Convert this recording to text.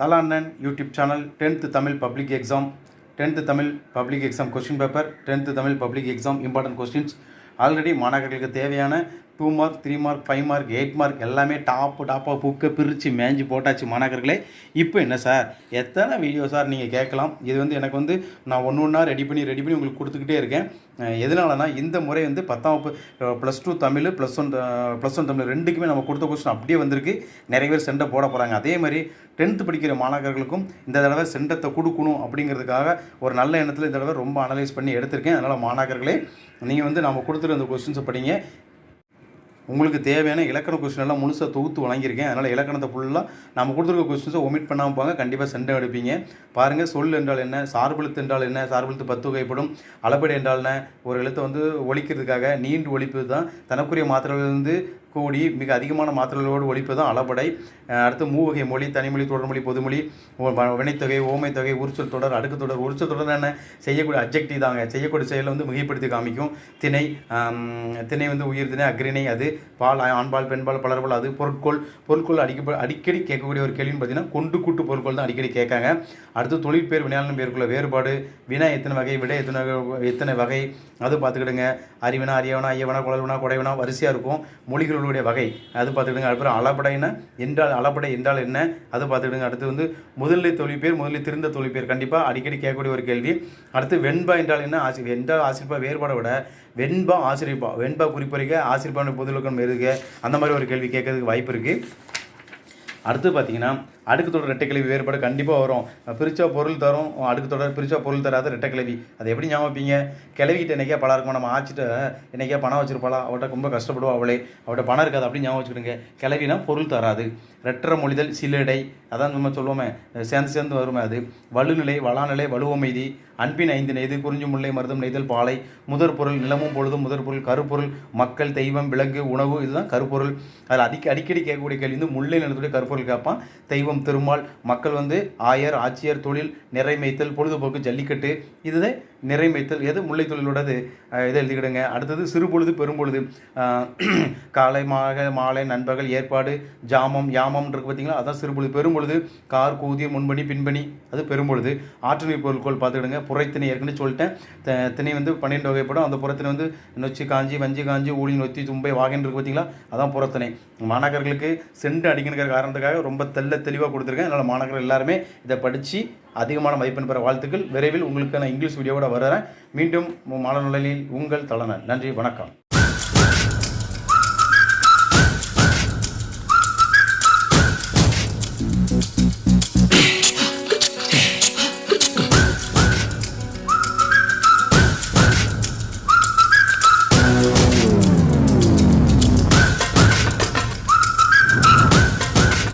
தலாண்ணன் YouTube channel tenth Tamil public exam tenth Tamil public exam question paper tenth Tamil public exam important questions. Already மாணவர்களுக்கு தேவையான two mark three mark five mark eight mark எல்லாமே top டாப்பாக புக்கை பிரித்து மேஞ்சு போட்டாச்சு மாணாக்கர்களே இப்போ என்ன sir? எத்தனை வீடியோ சார் நீங்கள் கேட்கலாம்? இது வந்து எனக்கு வந்து நான் ஒன்று ஒன்றா ரெடி பண்ணி ரெடி பண்ணி உங்களுக்கு கொடுத்துக்கிட்டே இருக்கேன். எதனாலனா இந்த முறை வந்து பத்தாம் வகுப்பு plus two Tamil plus one plus one Tamil ரெண்டுக்குமே நம்ம கொடுத்த கொஸ்டின் அப்படியே வந்திருக்கு. நிறைய பேர் செண்டை போட போகிறாங்க அதே மாதிரி டென்த்து படிக்கிற மாணவர்களுக்கும் இந்த தடவை சென்டத்தை கொடுக்கணும் அப்படிங்கிறதுக்காக ஒரு நல்ல எண்ணத்தில் இந்த தடவை ரொம்ப அனலைஸ் பண்ணி எடுத்திருக்கேன். அதனால் மாணாக்கர்களே நீங்கள் வந்து நம்ம கொடுத்துருந்த கொஸ்டின்ஸை படிங்க. உங்களுக்கு தேவையான இலக்கண கொஸ்டின் எல்லாம் முழுசாக தொகுத்து வழங்கியிருக்கேன். அதனால் இலக்கணத்தை ஃபுல்லாக நம்ம கொடுத்துருக்க கொஸ்டின்ஸை ஒமிட் பண்ணாமல் போங்க. கண்டிப்பாக சென்டம் எடுப்பீங்க. பாருங்கள் சொல் என்றால் என்ன? சார்பெழுத்து என்றால் என்ன? சார்பெழுத்து பத்து வகைப்படும். அளபடி என்றால் என்ன? ஒரு எழுத்தை வந்து ஒழிக்கிறதுக்காக நீண்டு ஒழிப்பது தான் தனக்குரிய மாத்திரையிலிருந்து கூடி மிக அதிகமான மாத்திரைகளோடு ஒழிப்பதும் தான் அளபடை அடுத்து மூவகை மொழி தனிமொழி தொடர்மொழி பொதுமொழி வினைத்தொகை ஓமை தொகை தொடர் அடுக்கு தொடர். உரிச்சொல் தொடர் என்ன? செய்யக்கூடிய அப்ஜெக்டிவ் தாங்க. செய்யக்கூடிய செயலை வந்து மிகைப்படுத்தி காமிக்கும். திணை திணை வந்து உயிர் திணை அக்ரிணை அது பால் ஆண்பால் பெண்பால் பலர்பால் அது பொருட்கள். பொருட்கள் அடிக்க அடிக்கடி கேட்கக்கூடிய ஒரு கேள்வின்னு பார்த்தீங்கன்னா கொண்டு கூட்டு பொருட்கள் தான் அடிக்கடி கேட்காங்க. அடுத்து தொழிற்பேர் வினையாளன் பேருக்குள்ள வேறுபாடு. வினா எத்தனை வகை விட எத்தனை எத்தனை வகை? அது பார்த்துக்கிடுங்க. அறிவினா அரியவனா ஐயவனா குழல்வனா குடைவனா வரிசையாக இருக்கும். மொழிகளுடைய வகை. அது பார்த்துக்கிடுங்க. அப்புறம் அளபடைனா என்றால் அளபடை என்றால் என்ன? அது பார்த்துக்கிடுங்க. அடுத்து வந்து முதல்நிலை தொழிற்பேர் முதலில் திருந்த தொழிற்பேர் கண்டிப்பாக அடிக்கடி கேட்கக்கூடிய ஒரு கேள்வி. அடுத்து வெண்பா என்றால் என்ன? ஆசி என்றால் ஆசிரியப்பா வேறுபாடை விட வெண்பா ஆசிரியப்பா. வெண்பா குறிப்பறிக்க ஆசிரியப்பான பொதுலக்கம் எதுக அந்த மாதிரி ஒரு கேள்வி கேட்கறதுக்கு வாய்ப்பு இருக்குது அடுத்து பார்த்தீங்கன்னா அடுக்கு தொடர் ரெட்டைக்கிழவி வேறுபாடு கண்டிப்பாக வரும். பிரித்தா பொருள் தரும் அடுக்கு தொடர் பிரித்தா பொருள் தராத ரெட்டைக்கிழவி அதை எப்படி ஞாபகம் கிழவிக்கிட்ட கிளவிக்கிட்ட என்னைக்கே பணம் இருக்குமா? நம்ம ஆச்சுட்டு என்னைக்கே பணம் வச்சிருப்பாளா? அவட்ட ரொம்ப கஷ்டப்படுவா அவளே. அவட்ட பணம் இருக்காது அப்படி ஞாபகம் வச்சுக்கிடுங்க. கிளவினா பொருள் தராது. ரெட்டர மொழிதல் சிலடை. அதான் நம்ம சொல்லுவோமே. சேர்ந்து சேர்ந்து வருமே அது. வலுநிலை வளாநிலை வலுவமைதி. அன்பின் ஐந்து நெய்து குறிஞ்சு முல்லை மருதம் நெய்தல் பாலை. முதற் பொருள் நிலமும் பொழுதும் முதற் பொருள் கருப்பொருள். மக்கள் தெய்வம் விலங்கு உணவு இதுதான் கருப்பொருள். அதில் அடிக்க அடிக்கடி கேட்கக்கூடிய கேள்வி வந்து முல்லை நிலத்துடைய கருப்பொருள் கேட்பான். தெய்வம் திருமால் மக்கள் வந்து ஆயர் ஆட்சியர் தொழில் நிறைமைத்தல் பொழுதுபோக்கு ஜல்லிக்கட்டு இதுதான் நிறைமைத்தல். எது முல்லை தொழிலோடது இதை எழுதிக்கிடுங்க. அடுத்தது சிறுபொழுது பெரும்பொழுது காலை மாக மாலை நண்பகல் ஏற்பாடு ஜாமம் யாமம் இருக்கு பார்த்தீங்களா? அதான் சிறுபொழுது பெரும்பொழுது கார் கூதிய முன்பணி பின்பணி அது பெரும்பொழுது ஆற்றுநீர் பொருட்கள் பார்த்துக்கிடுங்க. புறைத்திணை ஏற்கனவே சொல்லிட்டேன். திணை வந்து பன்னெண்டு வகைப்படும். அந்த புறத்திணை வந்து நொச்சி காஞ்சி வஞ்சி காஞ்சி ஊழி நொத்தி தும்பை வாகன் இருக்கு பார்த்தீங்களா? அதான் புறத்தினை மாணாக்கர்களுக்கு சென்று அடிக்கணுங்கிற காரணத்துக்காக ரொம்ப தெல்ல தெளிவாக கொடுத்துருக்கேன். அதனால் மாணவர்கள் எல்லாருமே இதை படித்து அதிகமான மதிப்பெண் பெற வாழ்த்துக்கள். விரைவில் உங்களுக்கு நான் இங்கிலீஷ் வீடியோவோட வர்றேன். மீண்டும் மாணவர்களில் உங்கள் தலைநர் நன்றி வணக்கம்.